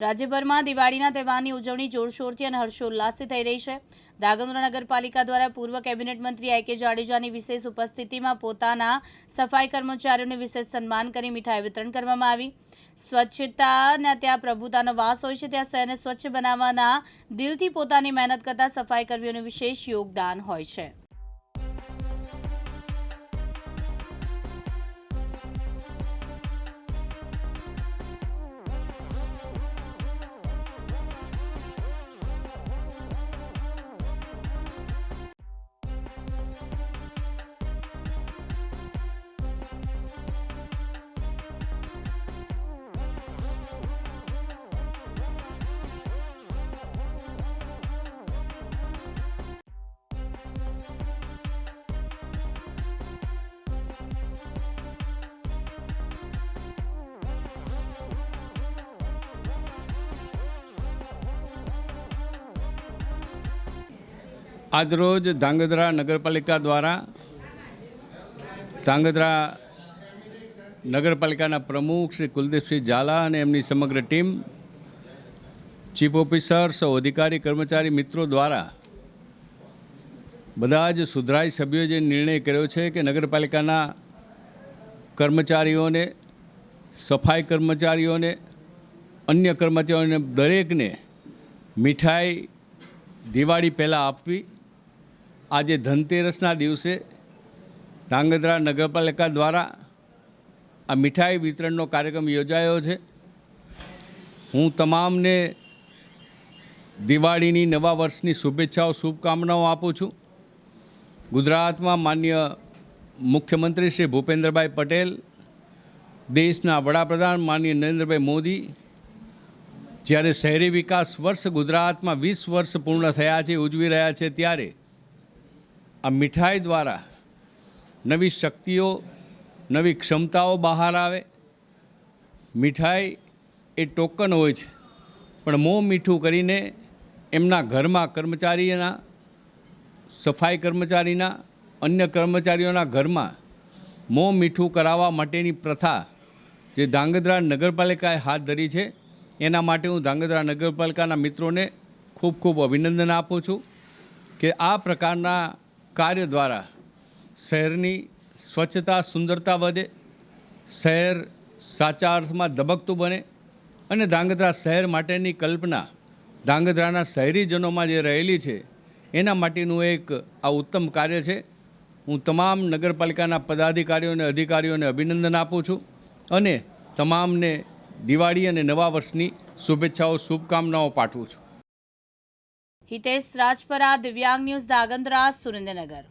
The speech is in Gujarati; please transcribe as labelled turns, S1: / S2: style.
S1: રાજ્યભરમાં દિવાળીના તહેવારની ઉજવણી જોરશોરથી અને હર્ષોલ્લાસથી થઈ રહી છે. ધાગંદ્રા નગરપાલિકા દ્વારા પૂર્વ કેબિનેટ મંત્રી આઈ કે જાડેજાની વિશેષ ઉપસ્થિતિમાં પોતાના સફાઈ કર્મચારીઓને વિશેષ સન્માન કરી મીઠાઈ વિતરણ કરવામાં આવી. સ્વચ્છતાના ત્યાં પ્રભુતાનો વાસ હોય છે, ત્યાં શહેરને સ્વચ્છ બનાવવાના દિલથી પોતાની મહેનત કરતા સફાઈ કર્મીઓનું વિશેષ યોગદાન હોય છે.
S2: આજરોજ ધાંગધ્રા નગરપાલિકા દ્વારા ધાંગધ્રા નગરપાલિકાના પ્રમુખ શ્રી કુલદીપસિંહ ઝાલા અને એમની સમગ્ર ટીમ, ચીફ ઓફિસર, સૌ અધિકારી, કર્મચારી મિત્રો દ્વારા બધા જ સુધરાઈ સભ્યોએ જે નિર્ણય કર્યો છે કે નગરપાલિકાના કર્મચારીઓને, સફાઈ કર્મચારીઓને, અન્ય કર્મચારીઓને દરેકને મીઠાઈ, દિવાળી પહેલાં આપવી આજે ધનતેરસના દિવસે ધાંગધ્રા નગરપાલિકા દ્વારા આ મીઠાઈ વિતરણનો કાર્યક્રમ યોજાયો છે. હું તમામને દિવાળીની નવા વર્ષની શુભેચ્છાઓ, શુભકામનાઓ આપું છું. ગુજરાતમાં માન્ય મુખ્યમંત્રી શ્રી ભૂપેન્દ્રભાઈ પટેલ, દેશના વડાપ્રધાન માનીય નરેન્દ્રભાઈ મોદી, જ્યારે શહેરી વિકાસ વર્ષ ગુજરાતમાં વીસ વર્ષ પૂર્ણ થયા છે, ઉજવી રહ્યા છે, ત્યારે આ મીઠાઈ દ્વારા નવી શક્તિઓ, નવી ક્ષમતાઓ બહાર આવે. મીઠાઈ એ ટોકન હોય છે. પણ મોં મીઠું કરીને એમના ઘરમાં કર્મચારીના, સફાઈ કર્મચારીના, અન્ય કર્મચારીઓના ઘરમાં મોં મીઠું કરાવવા માટેની પ્રથા જે ધાંગધ્રા નગરપાલિકાએ હાથ ધરી છે, એના માટે હું ધાંગધ્રા નગરપાલિકાના મિત્રોને ખૂબ ખૂબ અભિનંદન આપું છું કે આ પ્રકારના કાર્ય દ્વારા શહેરની સ્વચ્છતા, સુંદરતા વધે, શહેર સાચા અર્થમાં ધબકતું બને અને ધાંગધ્રા શહેર માટેની કલ્પના ધાંગધ્રાના શહેરીજનોમાં જે રહેલી છે, એના માટેનું એક આ ઉત્તમ કાર્ય છે. હું તમામ નગરપાલિકાના પદાધિકારીઓને અધિકારીઓને અભિનંદન આપું છું અને તમામને દિવાળી અને નવા વર્ષની શુભેચ્છાઓ, શુભકામનાઓ પાઠવું છું.
S1: હિતેશ રાજપરા દિવ્યાંગ ન્યૂઝ ધાગંદ્રા સુરેન્દ્રનગર